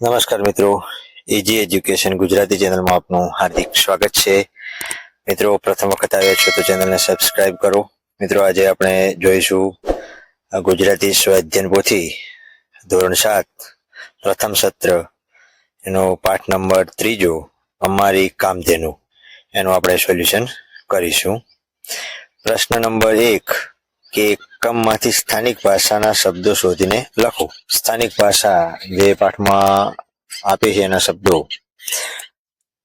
નમસ્કાર મિત્રો એજી એજ્યુકેશન ગુજરાતી ચેનલમાં આપનું હાર્દિક સ્વાગત છે. મિત્રો, પ્રથમ વખત આવ્યા છો તો ચેનલને સબસ્ક્રાઇબ કરો. મિત્રો, આજે આપણે જોઈશું ગુજરાતી સ્વાધ્યન પોથી ધોરણ સાત, પ્રથમ સત્ર, એનો પાઠ નંબર ત્રીજો, અમારી કામધેનુ. એનું આપણે સોલ્યુશન કરીશું. પ્રશ્ન નંબર એક કે એકમમાંથી સ્થાનિક ભાષાના શબ્દો શોધીને લખો. સ્થાનિક ભાષા જે પાઠમાં આપે છે એના શબ્દો.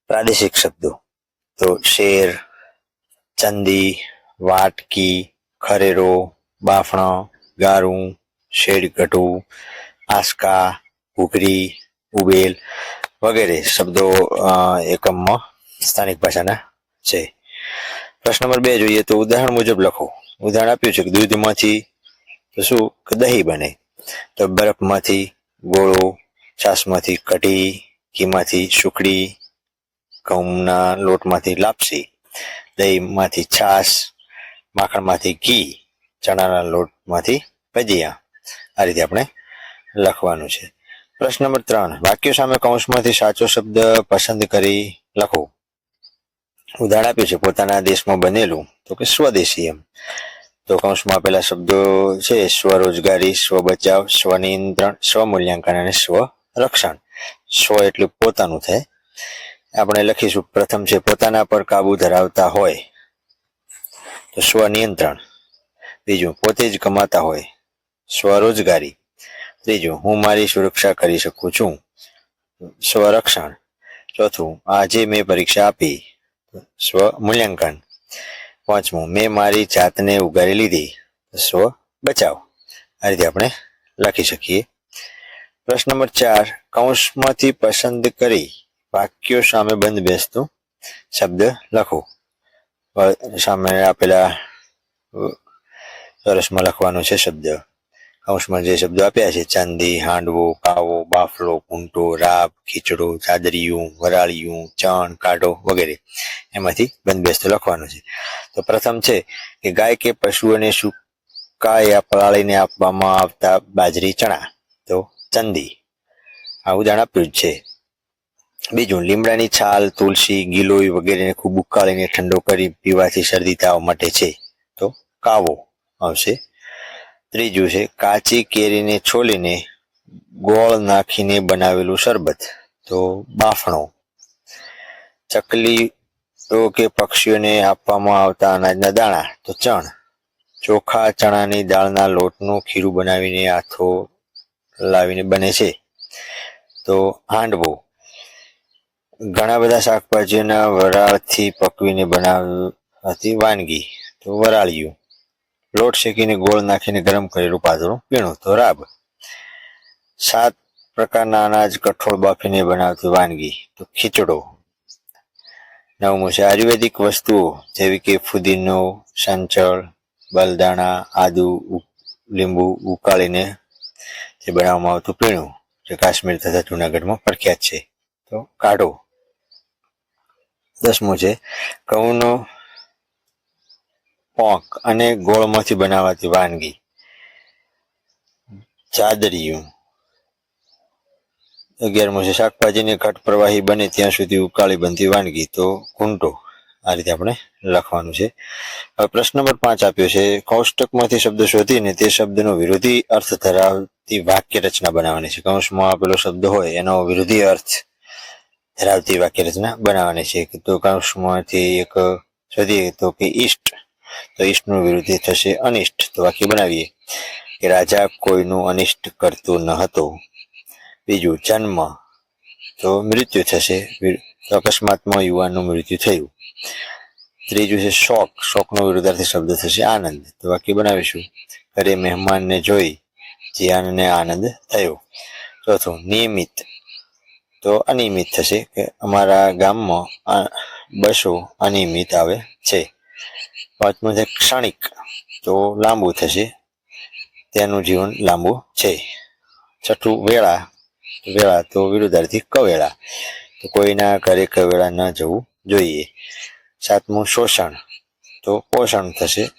પ્રાદેશિક શબ્દો. તો શેર, ચંદી, વાટકી, ખરેરો, બાફણો, ગારું, શેડગઢુ, આસ્કા ઉઘરી ઉબેલ વગેરે શબ્દો એકમમાં સ્થાનિક ભાષાના છે. પ્રશ્ન નંબર બે જોઈએ તો ઉદાહરણ મુજબ લખો. ઉદાહરણ આપ્યું છે કે દૂધમાંથી શું કે દહીં બને. તો બરફમાંથી ગોળો, છાશમાંથી કઢી, ઘીમાંથી સુખડી, ઘઉંના લોટમાંથી લાપસી, દહીંમાંથી છાશ, માખણમાંથી ઘી, ચણાના લોટમાંથી ભજીયા. આ રીતે આપણે લખવાનું છે. પ્રશ્ન નંબર ત્રણ. વાક્યો સામે કૌંસમાંથી સાચો શબ્દ પસંદ કરી લખો. ઉદાહરણ આપ્યું છે, પોતાના દેશમાં બનેલું, તો કે સ્વદેશી એમ. તો કૌંસમાં આપેલા શબ્દો છે? સ્વરોજગારી સ્વ બચાવ સ્વનિયંત્રણ સ્વમૂલ્યાંકન અને સ્વ રક્ષણ. સ્વ એટલે પોતાનું થાય. આપણે લખીશું, પ્રથમ છે, પોતાના પર કાબુ ધરાવતા હોય. તો સ્વનિયંત્રણ બીજું, પોતે જ કમાતા હોય. સ્વરોજગારી ત્રીજું, હું મારી સુરક્ષા કરી શકું છું. સ્વરક્ષણ ચોથું, આજે મેં પરીક્ષા આપી. સ્વ મૂલ્યાંકન. પાંચમું, મેં મારી જાતને ઉગારી લીધી. સ્વ બચાવ. આ રીતે આપણે લખી શકીએ. પ્રશ્ન નંબર ચાર, કૌંસમાંથી પસંદ કરી વાક્યો સામે બંધ બેસતું શબ્દ લખો. સામે આપેલા વર્ષમાં લખવાનો છે શબ્દ. કૌંસમાં જે શબ્દો આપ્યા છે, ચાંદી, હાંડવો, કાવો, બાફલો, કુંટો, રાબ, ખીચડો, ચાદરિયું, વરાળિયું, ચણ, કાઢો વગેરે. એમાંથી બંધ લખવાનો છે. તો પ્રથમ છે કે ગાય કે પશુઓને સુકાયા પલાળીને આપવામાં આવતા બાજરી ચણા, તો ચંદી. આ ઉદાહરણ આપ્યું જ છે. બીજું, લીમડાની છાલ, તુલસી, ગિલોય વગેરેને ખૂબ ઉકાળીને ઠંડો કરી પીવાથી શરદી તાવ માટે છે. તો કાવો આવશે. ત્રીજું છે, કાચી કેરીને છોલીને ગોળ નાખીને બનાવેલું શરબત, તો બાફણો. ચકલી તો કે પક્ષીઓને આપવામાં આવતા અનાજના દાણા, તો ચણ. ચોખા ચણાની દાળના લોટનું ખીરું બનાવીને આથો લાવીને બને છે, તો હાંડવો. ઘણા બધા શાકભાજીના વરાળથી પકવીને બનાવતી વાનગી, તો વરાળિયું. લોટ શેકીને ગોળ નાખીને ગરમ કરેલું પાતળું પીણું. તો રાબ. સાત પ્રકારના અનાજ કઠોળ બાફીને બનાવતી વાનગી. તો ખીચડો. નવમું છે આયુર્વેદિક વસ્તુઓ જેવી કે ફુદીનો, સંચળ, બલદાણા, આદુ લીંબુ ઉકાળીને જે બનાવવામાં આવતું પીણું જે કાશ્મીર તથા જુનાગઢમાં પ્રખ્યાત છે. તો કાઢો. દસમું છે ઘઉંનો પોંક અને ગોળમાંથી બનાવાતી વાનગી. ચાદરિયું અગિયારમું છે, શાકભાજીને ઘટ પ્રવાહી બને ત્યાં સુધી ઉકાળી બનતી વાનગી. તો કુંટો આ રીતે આપણે લખવાનું છે. હવે પ્રશ્ન નંબર પાંચ આપ્યો છે, કોષ્ટકમાંથી શબ્દ શોધીને તે શબ્દનો વિરોધી અર્થ ધરાવતી વાક્ય રચના બનાવવાની છે. કૌંસમાં આપેલો શબ્દ હોય, એનો વિરોધી અર્થ ધરાવતી વાક્ય રચના બનાવવાની છે. તો કૌંસમાંથી એક શોધીએ તો કે ઈષ્ટ. તો ઈષ્ટનું વિરુદ્ધ થશે અનિષ્ટ. તો વાક્ય બનાવીએ કે રાજા કોઈનું અનિષ્ટ કરતો ન હતો. બીજું જન્મ. તો મૃત્યુ થશે. અકસ્માતમાં યુવાનનું મૃત્યુ થયું. ત્રીજું છે શોક. શોકનો વિરોધાર્થી શબ્દ થશે આનંદ. તો વાક્ય બનાવીશું. ઘરે મહેમાનને જોઈ જીયાનને આનંદ થયો. ચોથું, નિયમિત. તો અનિયમિત થશે કે અમારા ગામમાં બસો અનિયમિત આવે છે. પાંચમું છે ક્ષણિક તો લાંબુ થશે, તેનું જીવન લાંબુ છે. છઠ્ઠું વેળા. વેળા તો વિરુદ્ધાર્થી કવેળા. તો કોઈના ઘરે કવેળા ન જવું જોઈએ. સાતમું શોષણ. તો પોષણ થશે.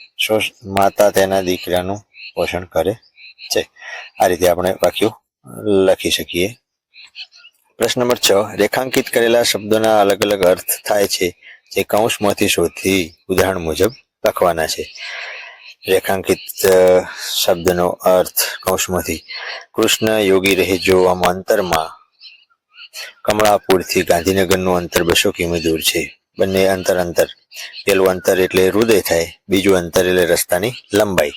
માતા તેના દીકરાનું પોષણ કરે છે. આ રીતે આપણે વાક્યો લખી શકીએ. પ્રશ્ન નંબર છ. રેખાંકિત કરેલા શબ્દોના અલગ અલગ અર્થ થાય છે, જે કૌંસમાંથી શોધી ઉદાહરણ મુજબ લખવાના છે. રેખાંકિત શબ્દનો અર્થ કૌશમાંથી કૃષ્ણ યોગી રહે આમ અંતરમાં. કમળાપુરથી ગાંધીનગરનું અંતર બસો કિમી દૂર છે. બંને અંતર અંતર. પેલું અંતર એટલે હૃદય થાય, બીજું અંતર એટલે રસ્તાની લંબાઈ.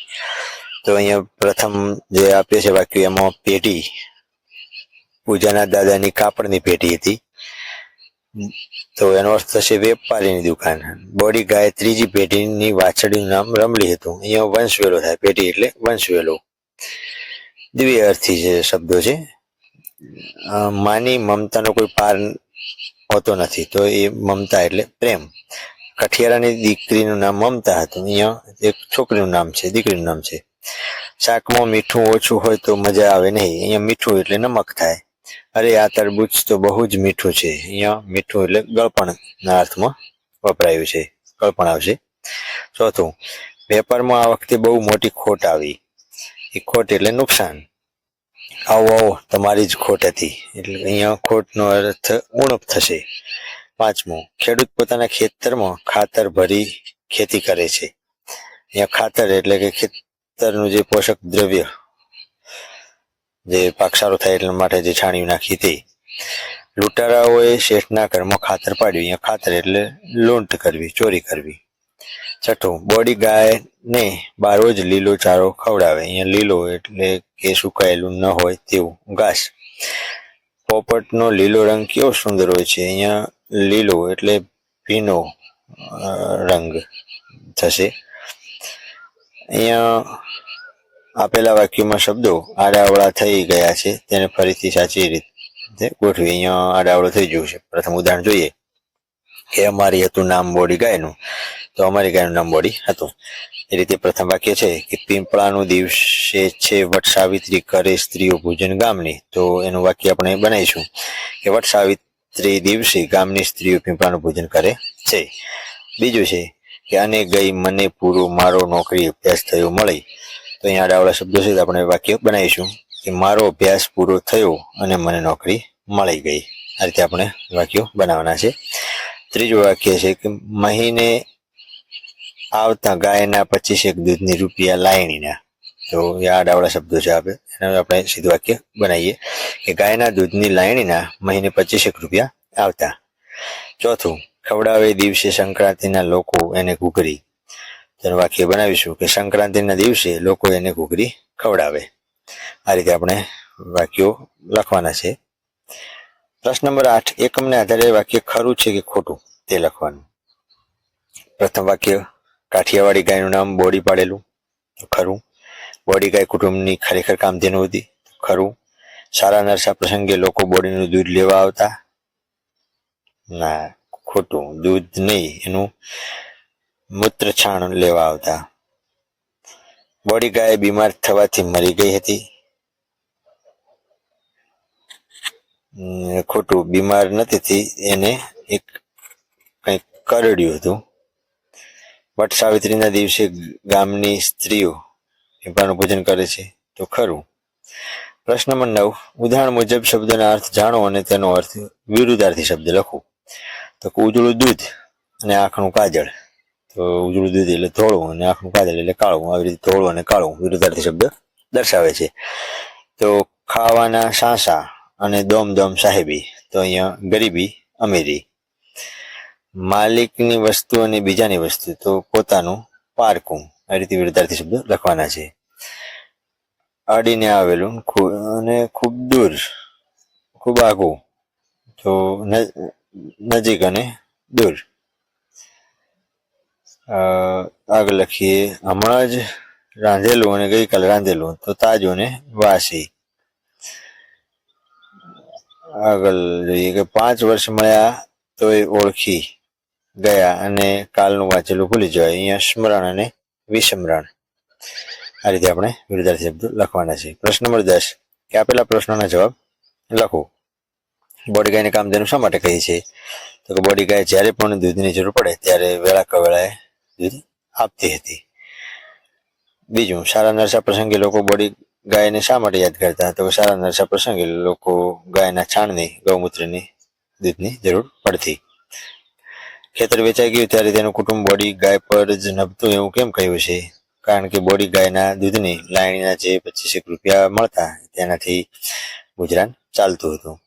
તો અહીંયા પ્રથમ જે આપે છે વાક્ય એમાં પેઢી, પૂજાના દાદાની કાપડની પેટી હતી. તો એનો અર્થ થશે વેપારીની દુકાન. બોડી ગાય ત્રીજી પેઢીની વાછડીનું નામ રમલી હતું. અહીંયા વંશવેલો થાય, પેઢી એટલે વંશવેલો. દ્વિઅર્થી જે શબ્દો છે માની મમતાનો કોઈ પાર હોતો નથી, તો એ મમતા એટલે પ્રેમ. કઠિયારાની દીકરીનું નામ મમતા હતું. અહીંયા એક છોકરીનું નામ છે, દીકરીનું નામ છે. શાકમાં મીઠું ઓછું હોય તો મજા આવે નહીં. અહીંયા મીઠું એટલે નમક થાય. અરે, આ તરબૂચ તો બહુ જ મીઠું છે. અહીંયા મીઠું એટલે ગળપણના અર્થમાં વપરાયું છે. ગળપણ આવશે. ચોથું, વેપારમાં આ વખતે બહુ મોટી ખોટ આવી. એ ખોટ એટલે નુકસાન. આવો આવો, તમારી જ ખોટ હતી. એટલે અહીંયા ખોટનો અર્થ ઉણપ થશે. પાંચમું, ખેડૂત પોતાના ખેતરમાં ખાતર ભરી ખેતી કરે છે. અહીંયા ખાતર એટલે કે ખેતરનું જે પોષક દ્રવ્ય જે પાક સારો થાય એટલા માટે જે છાણિયું નાખી તે લૂંટારાઓએ શેઠના ઘરમાં ખાતર પાડ્યું. અહીંયા ખાતર એટલે લૂંટ કરવી, ચોરી કરવી. છઠ્ઠું, બોડી ગાયને જ લીલો ચારો ખવડાવે. અહીંયા લીલો એટલે કે સુકાયેલું ન હોય તેવું ઘાસ. પોપટનો લીલો રંગ કેવો સુંદર હોય છે. અહીંયા લીલો એટલે ભીનો રંગ થશે. અહીંયા આપેલા વાક્યમાં શબ્દો આડાવડા થઈ ગયા છે, તેને ફરીથી સાચી રીતે ગોઠવી. અહીંયા આડાવડો થઈ ગયું છે. પ્રથમ ઉદાહરણ જોઈએ. કે અમારી હતું નામ બોડી ગાયનું. તો અમારી ગાયનું નામ બોડી હતું. એ રીતે પ્રથમ વાક્ય છે કે પીંપળાનું દિવસે છે વટ સાવિત્રી કરે સ્ત્રીઓ ભોજન ગામની. તો એનું વાક્ય આપણે બનાવીશું કે વટ સાવિત્રી દિવસે ગામની સ્ત્રીઓ પીંપળાનું ભોજન કરે છે. બીજું છે કે અને ગઈ મને પૂરો મારો નોકરી અભ્યાસ થયો મળી. તો અહીંયા આડાવડા શબ્દો છે આપણે વાક્ય બનાવીશું કે મારો અભ્યાસ પૂરો થયો અને મને નોકરી મળી ગઈ. આ રીતે આપણે વાક્યો બનાવવાના છે. ત્રીજું વાક્ય છે કે મહિને આવતા ગાયના પચીસેક દૂધની રૂપિયા લાયણીના તો એ આડાવડા શબ્દો છે આપણે એના આપણે સીધું વાક્ય બનાવીએ કે ગાયના દૂધની લાયણીના મહિને પચીસેક રૂપિયા આવતા. ચોથું, ખવડાવે દિવસે સંક્રાંતિના લોકો એને ઘૂઘરી. વાક્ય બનાવીશું કે સંક્રાંતિના દિવસે લોકો એને ઘૂઘરી ખવડાવે. આ રીતે આપણે વાક્યો લખવાના છે. પ્રશ્ન નંબર આઠ, એકમને આધારે વાક્ય ખરું છે કે ખોટું? તે લખવાનું. પ્રથમ વાક્ય, કાઠિયાવાડી ગાયનું નામ બોડી પાડેલું ખરું. બોડી ગાય કુટુંબની ખરેખર કામધેનુ હતી ખરું. સારા નરસા પ્રસંગે લોકો બોડીનું દૂધ લેવા આવતા? ના, ખોટું. દૂધ નહીં, એનું મૂત્ર છાણ લેવા આવતા. બોડી ગાય બીમાર થવાથી મરી ગઈ હતી. ખોટું બીમાર નથી એને એક કંઈક કરડ્યું હતું. વટ સાવિત્રીના દિવસે ગામની સ્ત્રીઓ પીપળાનું પૂજન કરે છે તો ખરું. પ્રશ્ન નંબર નવ, ઉદાહરણ મુજબ શબ્દના અર્થ જાણો અને તેનો અર્થ વિરુદ્ધાર્થી શબ્દ લખો. તો ઉજળું દૂધ અને આંખનું કાજળ. ઉજળું દૂધ એટલે ધોળું અને આંખનું કાજળ એટલે કાળું આવી રીતે ધોળું અને કાળું વિરુદ્ધાર્થી શબ્દ દર્શાવે છે. તો ખાવાના સાસા અને દોમ દોમ સાહેબી. તો અહીંયા ગરીબી, અમીરી. માલિકની વસ્તુ અને બીજાની વસ્તુ. તો પોતાનું પારકું. આ રીતે વિરુદ્ધાર્થી શબ્દ લખવાના છે. અડીને આવેલું અને ખૂબ દૂર, ખૂબ આગું તો નજીક અને દૂર. આગળ લખીએ. હમણાં જ રાંધેલું અને ગઈકાલે રાંધેલું. તો તાજો અને વાસી. આગળ જોઈએ કે પાંચ વર્ષ મળ્યા તો એ ઓળખી ગયા અને કાલનું વાંચેલું ભૂલી જવાય. અહીંયા સ્મરણ અને વિસ્મરણ. આ રીતે આપણે વિરુદ્ધાર્થી શબ્દો લખવાના છે. પ્રશ્ન નંબર દસ. કે આપેલા પ્રશ્નોના જવાબ લખો. બોડી ગાયને કામ તેનું શા માટે કહી છે? તો કે બોડી ગાય જ્યારે પણ દૂધની જરૂર પડે, ત્યારે વેળા કવેળાએ દૂધ આપતી હતી. બીજું સારા નરસા પ્રસંગે લોકો બોડી ગાયને શા માટે યાદ કરતા? તો સારા નરસા પ્રસંગે લોકો ગાયના છાણની, ગૌમૂત્રની દૂધની જરૂર પડતી. ખેતર વેચાઈ ગયું ત્યારે તેનું કુટુંબ બોડી ગાય પર જ નભતું એવું કેમ કહ્યું છે? કારણ કે બોડી ગાયના દૂધની લાયણીના જે પચીસેક રૂપિયા મળતા તેનાથી ગુજરાન ચાલતું હતું.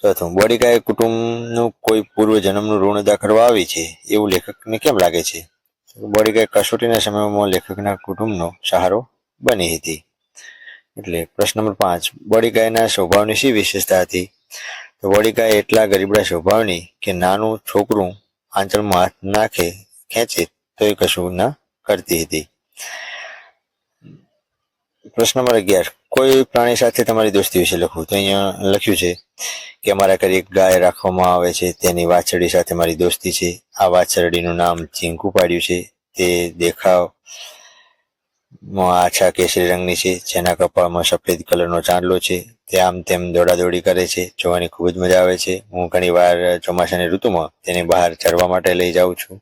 ચોથું, બોડી ગાય કુટુંબનું કોઈ પૂર્વ જન્મનું ઋણ કરવા આવી છે? એવું લેખકને કેમ લાગે છે? બોડી ગાય કસોટીના સમયમાં લેખકના કુટુંબનો સહારો બની હતી. એટલે પ્રશ્ન નંબર પાંચ ગાયના સ્વભાવની શી વિશેષતા હતી? તો ગાય એટલા ગરીબડા સ્વભાવની કે નાનું છોકરું આંચળમાં હાથ નાખે, ખેંચે, તો એ કશું ના કરતી હતી. પ્રશ્ન નંબર અગિયાર, કોઈ પ્રાણી સાથે તમારી દોસ્તી વિશે લખવું? તો અહીંયા લખ્યું છે કે અમારા ઘરે એક ગાય રાખવામાં આવે છે, તેની વાછરડી સાથે મારી દોસ્તી છે. આ વાછરડીનું નામ ચીંકુ પાડ્યું છે. તે દેખાવ આછા કેસરી રંગની છે, જેના કપાળમાં સફેદ કલરનો ચાંદલો છે. તે આમ તેમ દોડાદોડી કરે છે, જોવાની ખૂબ જ મજા આવે છે. હું ઘણી વાર ચોમાસાની ઋતુમાં તેને બહાર ચરવા માટે લઈ જાઉં છું.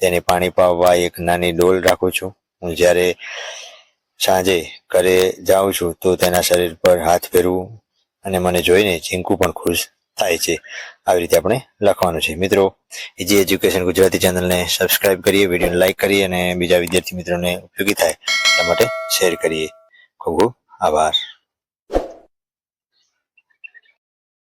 તેને પાણી પાવવા એક નાની ડોલ રાખું છું. હું જ્યારે સાંજે ઘરે જાઉં છું, તો તેના શરીર પર હાથ ફેરવું અને મને જોઈને ચિંકુ પણ ખુશ થાય છે. આવી રીતે આપણે લખવાનું છે. મિત્રો જે એજ્યુકેશન ગુજરાતી ચેનલને સબસ્ક્રાઇબ કરીએ, વિડીયોને લાઇક કરીએ અને બીજા વિદ્યાર્થી મિત્રોને ઉપયોગી થાય એટલા માટે શેર કરીએ. ખૂબ ખૂબ આભાર.